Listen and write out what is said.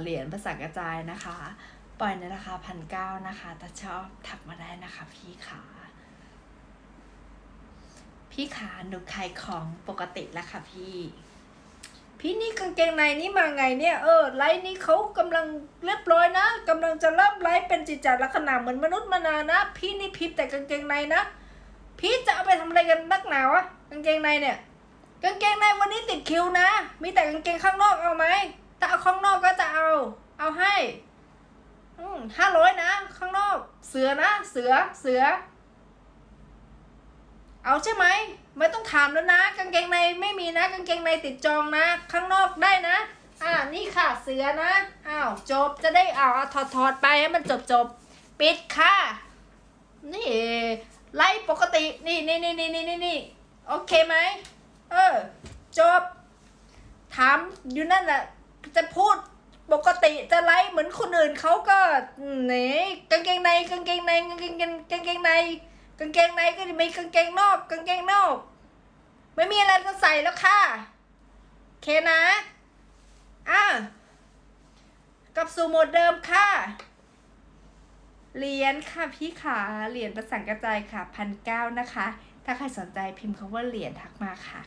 เหรียญภาษากระจายนะคะ ปล่อยในราคาพันเก้านะคะถ้าชอบทักมาได้นะคะพี่ขาพี่ขาหนูขายของปกติแล้วค่ะพี่ พี่นี่กางเกงในนี่มาไงเนี่ยเออไลฟ์นี้เขากำลังเรียบร้อยนะกำลังจะเริ่มไลฟ์เป็นจิตจัดลักษณะเหมือนมนุษย์มนานะ พี่นี่พิมพ์แต่กางเกงในนะ พี่จะเอาไปทำอะไรกันนักหนาวะกางเกงในเนี่ย กางเกงในวันนี้ติดคิวนะ มีแต่กางเกงข้างนอกเอาไหมถ้าเอาข้างนอกก็ อาเอาให้อืมห้าร้อยนะ ข้างนอก เสือนะ เสือ เสือ เอาใช่ไหม ไม่ต้องถามแล้วนะ กางเกงในไม่มีนะ กางเกงในติดจองนะ ข้างนอกได้นะ อ่า นี่ค่ะ เสือนะ อ้าว จบ จะได้เอาเอาถอดถอดไปให้มันจบจบ ปิดค่ะ นี่ไล่ปกตินี่นี่นี่นี่นี่นี่นี่โอเคไหม เออ จบ ถามอยู่นั่นแหละ จะพูด ติจะไล่เหมือนคนอื่นเขาก็ไหนกางเกงในกางเกงในกางเกงในกางเกงในกางเกงในก็จะมีกางเกงนอกกางเกงนอก ไม่มีอะไรจะใส่แล้วค่ะ เคนะอะกับสูโมดเดิมค่ะ เหรียญค่ะพี่ขาเหรียญภาษากระจายค่ะพันเก้านะคะ ถ้าใครสนใจพิมพ์คำว่าเหรียญทักมาค่ะ